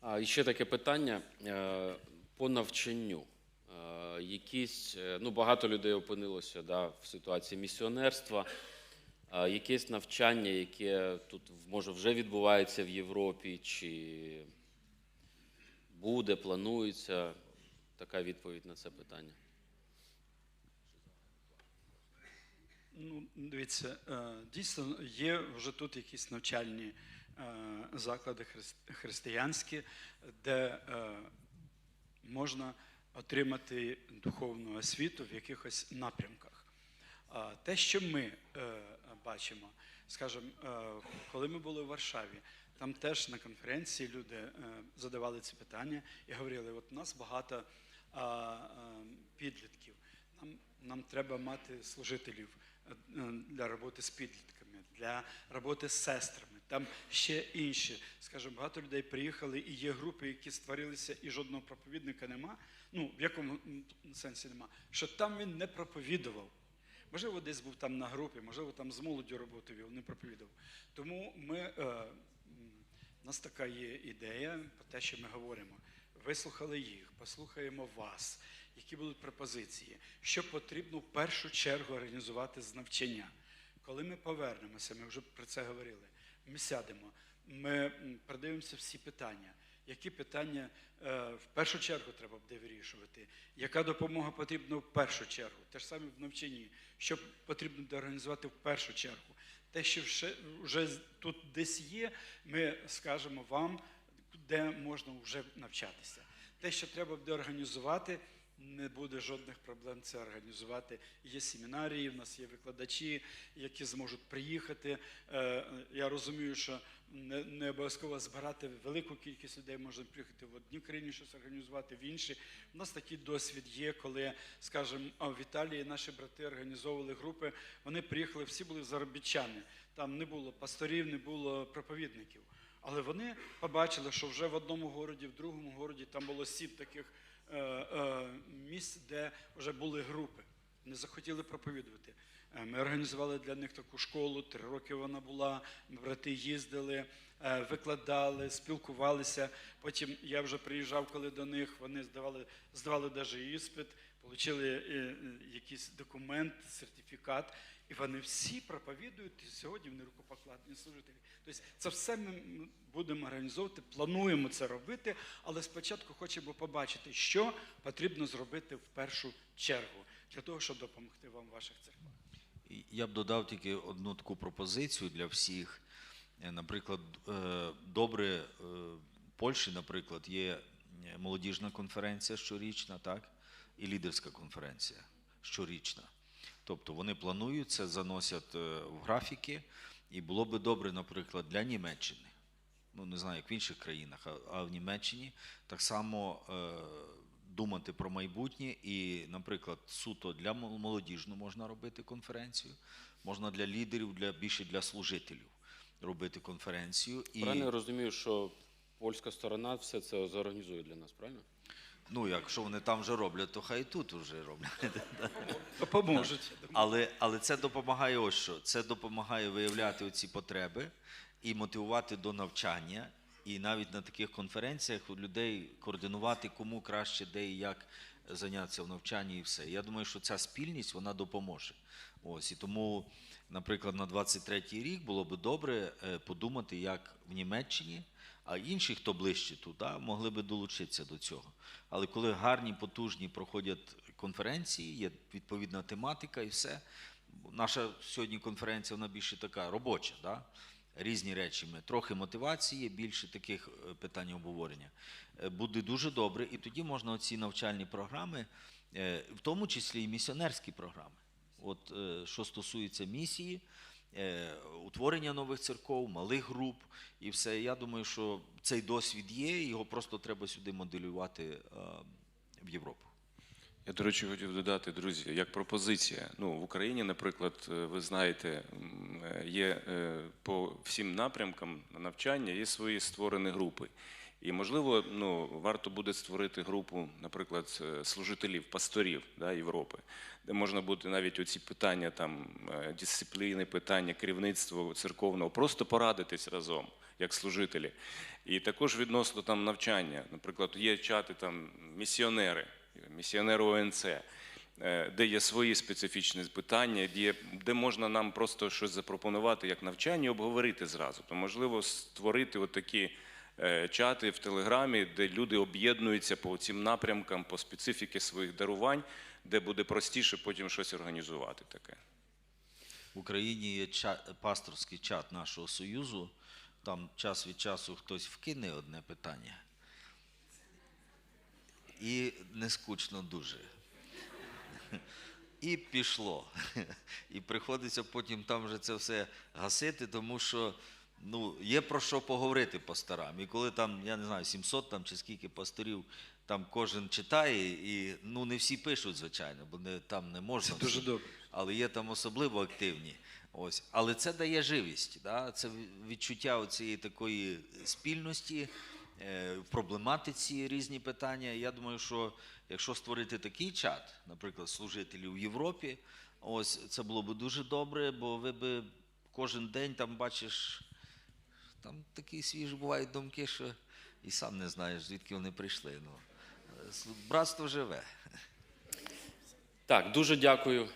А ще таке питання е, по навчанню. Е, Якісь, е, ну, багато людей опинилося да, в ситуації місіонерства. Якесь навчання, яке тут може вже відбувається в Європі, чи буде, планується така відповідь на це питання. Ну, дивіться, дійсно є вже тут якісь навчальні заклади хрис- християнські, де е, можна отримати духовну освіту в якихось напрямках. Те, що ми е, бачимо, скажімо, е, коли ми були в Варшаві, там теж на конференції люди е, задавали ці питання і говорили: от у нас багато підлітків. Нам, нам треба мати служителів е, е, для роботи з підлітками, для роботи з сестрами. Там ще інші. Скажімо, багато людей приїхали, і є групи, які створилися, і жодного проповідника нема. Ну, в якому сенсі нема? Що там він не проповідував. Можливо, десь був там на групі, можливо, там з молоддю роботу вів, не проповідав. Тому ми, е, у нас така є ідея про те, що ми говоримо. Вислухали їх, послухаємо вас, які будуть пропозиції, що потрібно в першу чергу організувати з навчання. Коли ми повернемося, ми вже про це говорили. Ми сядемо, ми продивимося всі питання. Які питання е, в першу чергу треба буде вирішувати? Яка допомога потрібна в першу чергу? Те ж саме в навчанні. Що потрібно організувати в першу чергу? Те, що вже тут десь є, ми скажемо вам, де можна вже навчатися. Те, що треба буде організувати, не буде жодних проблем це організувати. Є семінарії, в нас є викладачі, які зможуть приїхати. Е, Я розумію, що не, обов'язково збирати велику кількість людей, можна приїхати в одній країні щось організувати, в іншій. У нас такий досвід є, коли, скажімо, в Італії наші брати організовували групи. Вони приїхали, всі були заробітчани. Там не було пасторів, не було проповідників. Але вони побачили, що вже в одному городі, в другому городі там було сім таких е, е, місць, де вже були групи. Не захотіли проповідувати. Е, Ми організували для них таку школу. Три роки вона була. Брати їздили, е, викладали, спілкувалися. Потім я вже приїжджав, коли до них вони здавали, здавали навіть іспит, отримали е, якийсь документ, сертифікат. І вони всі проповідують, і сьогодні вони рукопокладні служителі. Тобто це все ми будемо організовувати, плануємо це робити, але спочатку хочемо побачити, що потрібно зробити в першу чергу для того, щоб допомогти вам в ваших церквах. Я б додав тільки одну таку пропозицію для всіх. Е, Наприклад, е, добре, е, в Польщі, наприклад, є молодіжна конференція щорічна, так, і лідерська конференція щорічна. Тобто вони планують це, заносять в графіки, і було би добре, наприклад, для Німеччини. Ну, не знаю, як в інших країнах, а- в Німеччині так само думати про майбутнє. І, наприклад, суто для мол- молодіжну можна робити конференцію, можна для лідерів, для більше для служителів робити конференцію. І, Правильно я розумію, що польська сторона все це зорганізує для нас, правильно? ну, якщо вони там вже роблять, то хай тут вже роблять. Допоможуть. Але, але це допомагає ось що. Це допомагає виявляти оці потреби і мотивувати до навчання. І навіть на таких конференціях у людей координувати, кому краще, де і як зайнятися в навчанні і все. Я думаю, що ця спільність вона допоможе. Ось і тому, наприклад, на 23-й рік було би добре е, подумати, як в Німеччині, а інші, хто ближче туди, могли би долучитися до цього. Але коли гарні, потужні проходять конференції, є відповідна тематика і все. Наша сьогодні конференція вона більше така робоча, да? Різні речі. Ми трохи мотивації, більше таких е, питань обговорення. Е, Буде дуже добре, і тоді можна оці навчальні програми, е, в тому числі і місіонерські програми. От що стосується місії, утворення нових церков, малих груп і все. Я думаю, що цей досвід є, його просто треба сюди моделювати в Європу. Я, до речі, хотів додати, друзі, як пропозиція. Ну, в Україні, наприклад, е, ви знаєте, е, є е, по всім напрямкам навчання є свої створені групи. І, можливо, ну, варто буде створити групу, наприклад, служителів, пасторів да, Європи, де можна буде навіть оці питання там, дисципліни, питання керівництва церковного, просто порадитись разом. як служителі. І також відносно там навчання. Наприклад, є чати там місіонери, місіонери ОНЦ, е, де є свої специфічні питання, де, де можна нам просто щось запропонувати як навчання, і обговорити зразу. То можливо створити от такі е, чати в Телеграмі, де люди об'єднуються по цим напрямкам, по специфіки своїх дарувань, де буде простіше потім щось організувати таке. В Україні є ча- пасторський чат нашого союзу. Там час від часу хтось вкине одне питання. І не скучно дуже. І пішло. І приходиться потім там вже це все гасити, тому що ну, є про що поговорити пасторам. І коли там, я не знаю, 700 там, чи скільки пасторів, там кожен читає, і ну, не всі пишуть, звичайно, бо не, там не можна. Це дуже добре. Але є там особливо активні. Ось. Але це дає живість. Да? Це відчуття цієї такої спільності, в проблематиці різні питання. Я думаю, що якщо створити такий чат, наприклад, служителів в Європі, ось це було б дуже добре, бо ви би кожен день там бачиш, там такі свіжі бувають думки, що і сам не знаєш, звідки вони прийшли. Ну, е, братство живе. Так, дуже дякую